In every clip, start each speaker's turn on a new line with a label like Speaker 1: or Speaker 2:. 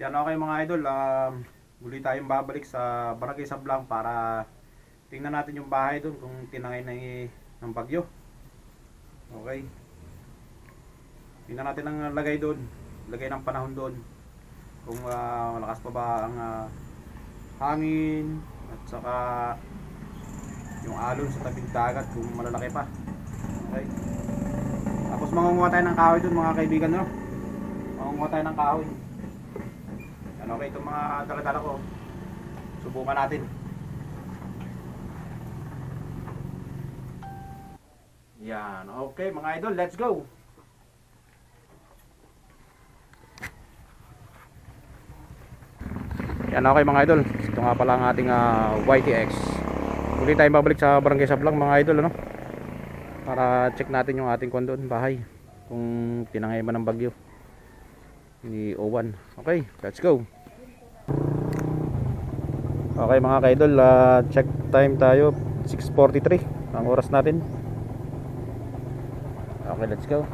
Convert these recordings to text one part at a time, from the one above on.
Speaker 1: Yan okay mga idol, um, muli tayong babalik sa Barangay Sablang para tingnan natin yung bahay doon kung tinangay na ng bagyo. Okay. Tingnan natin ang lagay doon, lagay ng panahon doon. Kung ah, malakas pa ba ang ah, hangin at saka yung alon sa tabing dagat kung malalaki pa. Okay. Tapos mangunguha tayo ng kahoy doon mga kaibigan no. Mangunguha tayo ng kahoy. Ano okay itong mga dala-dala ko. Subukan natin. Yan. Okay mga idol, let's go. Yan okay mga idol. Ito nga pala ang ating ah, YTX. Muli tayong babalik sa Barangay Sablang mga idol ano. Para check natin yung ating kwan doon, bahay. Kung tinangay ba ng bagyo. Ni Owan. Okay, let's go. Okay mga kaidol, ah, check time tayo 6.43 ang oras natin. Okay, let's go.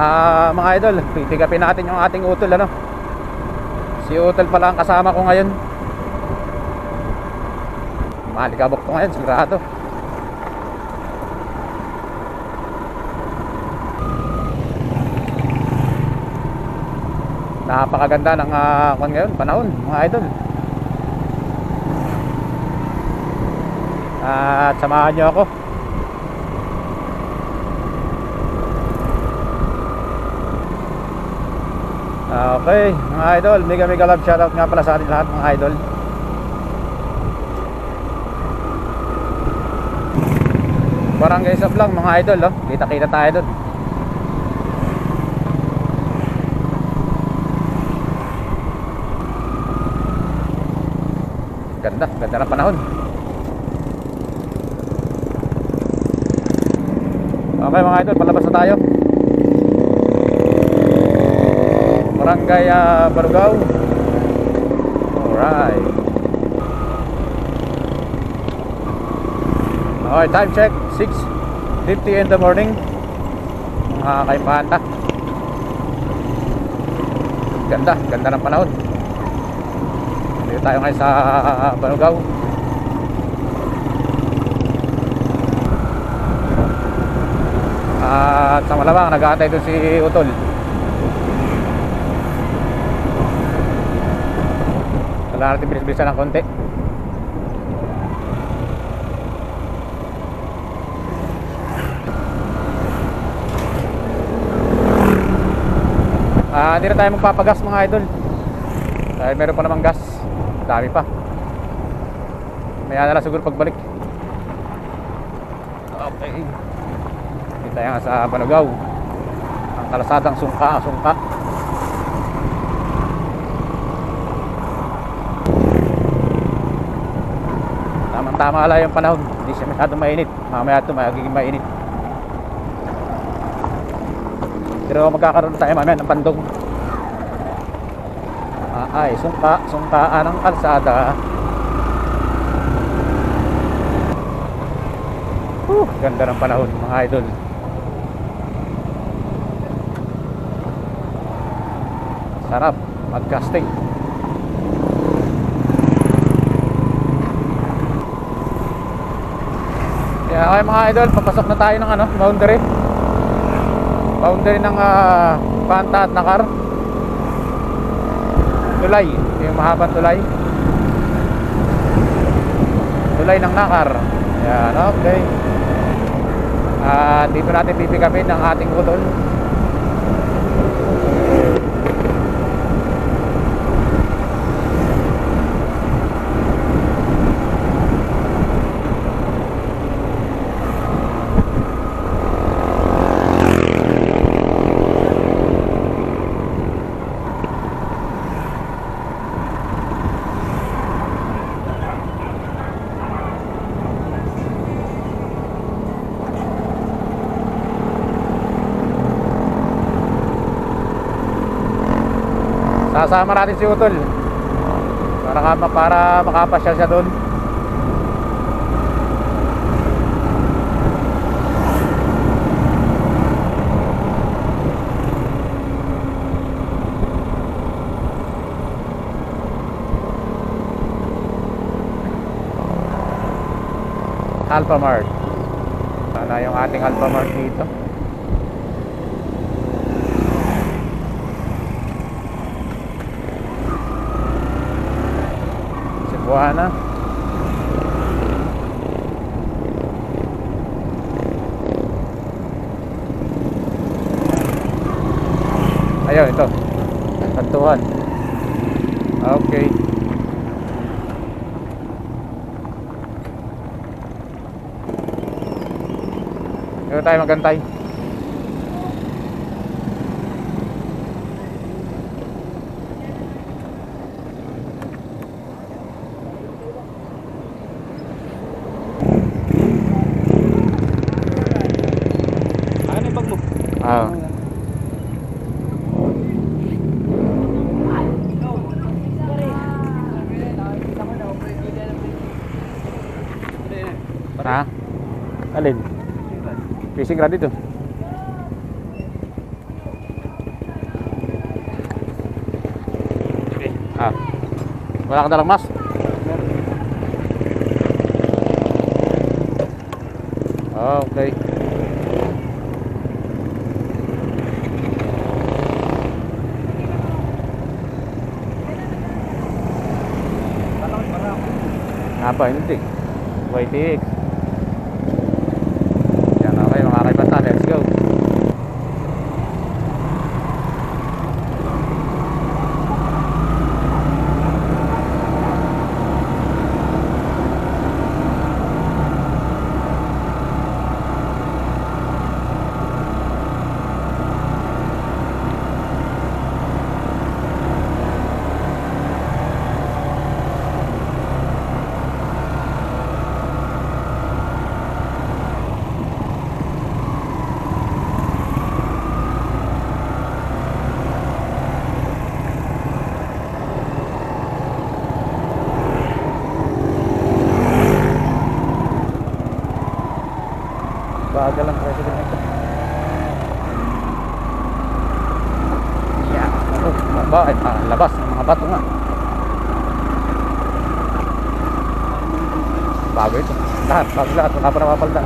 Speaker 1: Ah, mga idol, pipick natin yung ating utol ano. Si utol pala ang kasama ko ngayon. Malikabok to ngayon, sigurado. Napakaganda ng uh, ngayon, panahon, mga idol. At samahan niyo ako. Okay, mga idol, mega mega love shoutout nga pala sa ating lahat mga idol. Barangay sa vlog mga idol, oh. kita-kita tayo doon. Ganda, ng panahon. Okay mga idol, palabas na tayo. Barangay uh, Barugao. Alright. Okay, time check. 6.50 in the morning. Mga kaipanta. Ganda, ganda ng panahon. Dito tayo ngayon sa Barugao. At sa malamang, nag-aantay doon si Utol. Kailangan natin bilis-bilisan ng konti. Ah, hindi na tayo magpapagas mga idol. Dahil meron pa namang gas. Dami pa. Maya na lang siguro pagbalik. Okay. Tayo nga sa Balagaw. Ang kalasadang sungka, sungka. Tamang tama lang yung panahon. Hindi siya masyadong mainit. Mamaya ito magiging mainit. Pero magkakaroon tayo mamaya ng pandong. Ah, ay, sungka, sungkaan ng kalsada. Uh, ganda ng panahon mga idol. Sarap podcasting. Kaya okay mga idol, papasok na tayo ng ano, boundary. Boundary ng uh, Panta at Nakar. Tulay, yung mahabang tulay. Tulay ng Nakar. Yan, okay. At dito natin pipikapin ng ating utol.
Speaker 2: Sasama natin si Utol. Para, para makapasyal siya doon. Alphamart. Sana yung ating Alphamart dito. Cebuana. Ayun, ito. Kantuhan. Okay. Dito tayo magantay. Ha? Alin? Fishing rod ito.
Speaker 1: Okay.
Speaker 2: Ah. Wala ka dalang mas? Ah, okay. Apa hindi? YTX. Yan okay mga kaibata, let's go. Bagal lang president ito. Yeah. Ba, ay, ah, labas ng mga bato nga. Bago ito. Lahat, bago lahat. Wala pa napapalda.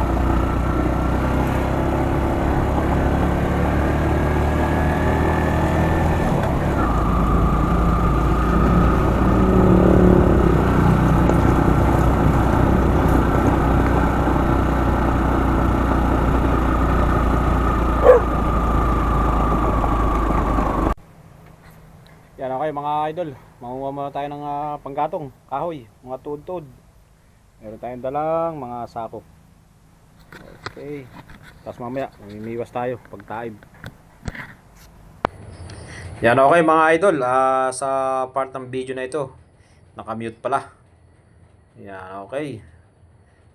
Speaker 1: Yan okay mga idol. Manguha muna tayo ng ah, panggatong, kahoy, mga tuod-tuod. Meron tayong dalang mga sako. Okay. Tapos mamaya, mamimiwas tayo pag taib. Yan okay mga idol. Ah, sa part ng video na ito, nakamute pala. Yan okay.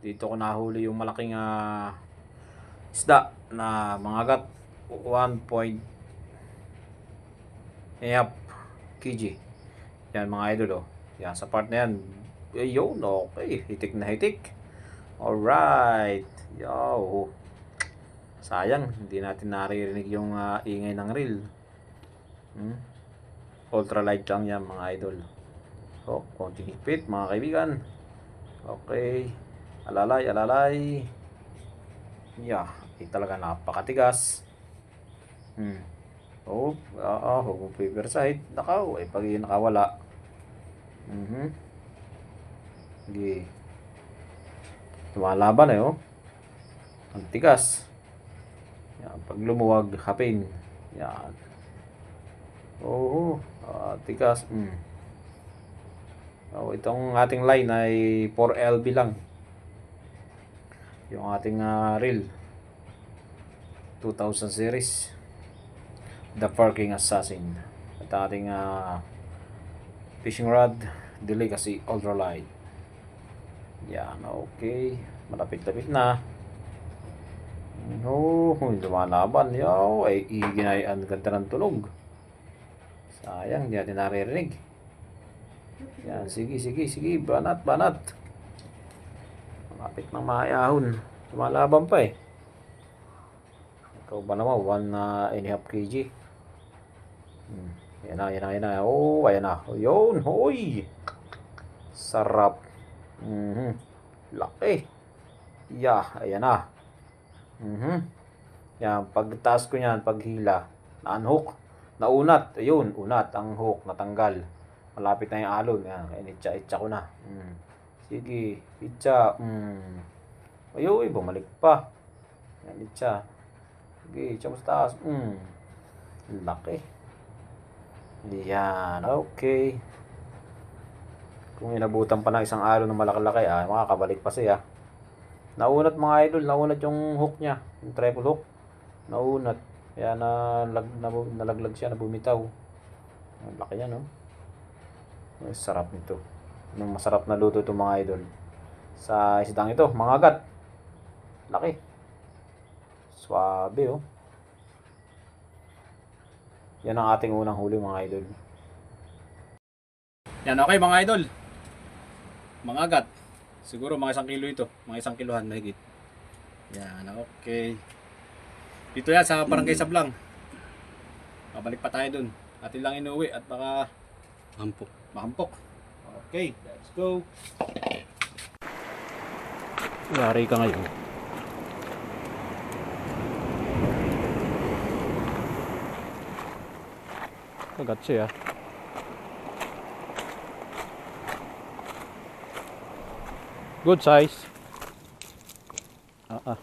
Speaker 1: Dito ko nahuli yung malaking ah, isda na mga gat 1 point Yep, kg. Yan mga idol oh. Yan sa part na yan. Ayun, okay. Hitik na hitik. Alright. Yo. Sayang, hindi natin naririnig yung ah, ingay ng reel. Hmm? Ultra light lang yan mga idol. So, konting higpit mga kaibigan. Okay. Alalay, alalay. Yeah, eh, talaga napakatigas. Hmm. Oh, oo, huwag mong paper side. Nakaw, eh, pag yun nakawala. Mhm. Sige. Lumalaban eh, oh. Ang tigas. Yan, pag lumuwag, hapin. Yan. Oo, ah, tigas. Mm. Oh, itong ating line ay 4LB lang. Yung ating ah, reel. 2000 series. The Parking Assassin. At ating ah, fishing rod, Delicacy Ultralight. Yan, okay. Malapit-lapit na. No, lumalaban. Yaw, ay iginayan ganda ng tunog.
Speaker 2: Sayang, hindi natin naririnig. Yan, sige, sige, sige. Banat, banat. Malapit ng maayahon. Lumalaban pa eh. Ikaw ba naman? 1 na and a half kg. Hmm. Yan na, yan na, yan na. Oh, ayan na. Yun, hoy. Sarap. Mhm. Laki. Yeah, ayan na. Mhm. Yan, pagtaas ko niyan, paghila, na-unhook, naunat, ayun, unat, ang hook, natanggal. Malapit na yung alon, yan, initsa, itsa ko na. Mm. Sige, itsa, mm. Ayoy, bumalik pa. Yan, itsa. Sige, itsa mo sa taas, mm. Laki. Yan, okay. Kung inabutan pa ng isang alon ng malaki-laki, ah, makakabalik pa siya. Naunat mga idol, naunat yung hook niya, yung triple hook. Naunat. Kaya na, lag, na, nalaglag siya, nabumitaw. Ang laki niya, no? Ang sarap nito. Yung masarap na luto ito mga idol. Sa isdang ito, mga agat. Laki. Swabe, oh. Yan ang ating unang huli mga idol.
Speaker 1: Yan, okay mga idol. Mga agat. Siguro mga isang kilo ito. Mga isang kilohan mahigit. Yan, okay. Dito yan sa Barangay Sablang. Babalik pa tayo dun. Atin lang inuwi at baka mahampok. Mahampok. Okay, let's go.
Speaker 2: Yari ka ngayon. Kagat siya. Good size. Ah, ah.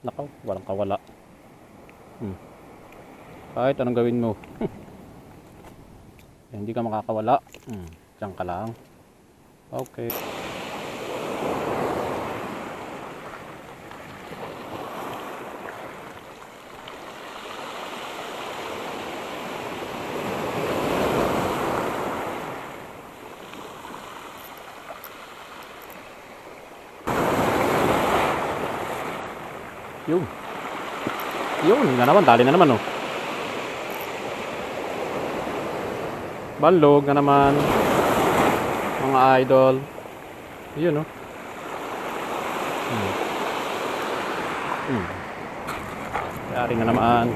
Speaker 2: Nakaw, walang kawala. Hmm. Kahit anong gawin mo. hindi ka makakawala. Hmm. Diyan ka lang. Okay. Yun. Yun, na naman. Dali na naman, oh. Banlog na naman. Mga idol. Yun, oh. Hmm. Hmm. Yari na naman.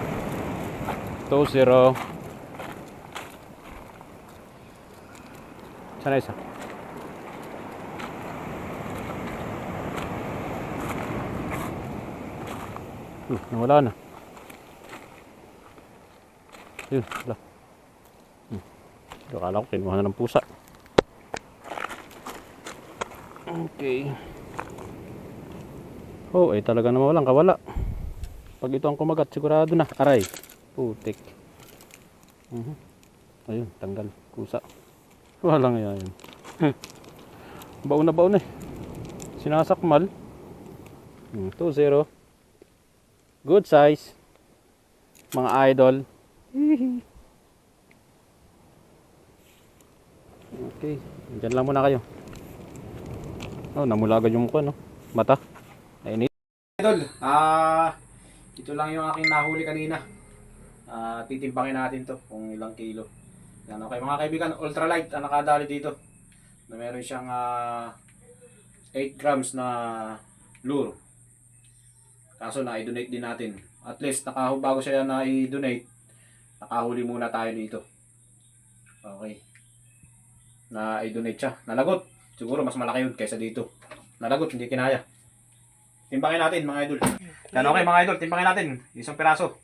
Speaker 2: 2-0. Sana isa. Uh, nawala na. Yun, wala. Hmm. Akala ko kinuha na ng pusa. Okay. Oh, eh talaga naman walang kawala. Pag ito ang kumagat, sigurado na. Aray. Putik. Mhm. Ayun, tanggal. Kusa. Walang yan. Hmm. baon na baon eh. Sinasakmal. Hmm, 2-0. Good size. Mga idol. okay. Diyan lang muna kayo. Oh, namula agad yung mukha, no? Mata. Nainit.
Speaker 1: Idol, ah, ito lang yung aking nahuli kanina. Ah, titimbangin natin to kung ilang kilo. Yan, okay mga kaibigan, ultralight ang nakadali dito. Na meron siyang ah, 8 grams na lure. Kaso na i-donate din natin. At least nakahu bago siya na i-donate, nakahuli muna tayo dito. Okay. Na i-donate siya. Nalagot. Siguro mas malaki yun kaysa dito. Nalagot, hindi kinaya. Timbangin natin mga idol. Yan okay mga idol, timbangin natin. Isang piraso.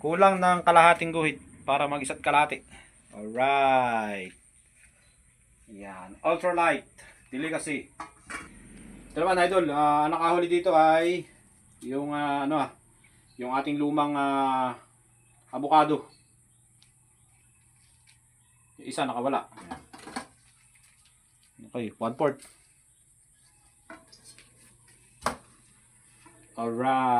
Speaker 1: Kulang ng kalahating guhit para mag isa't kalahati. Alright. Yan. Ultralight. Delicacy. Ito naman idol, ah, ang nakahuli dito ay yung ah, ano ah, yung ating lumang ah, avocado. Isa nakawala. Okay, one fourth. Alright.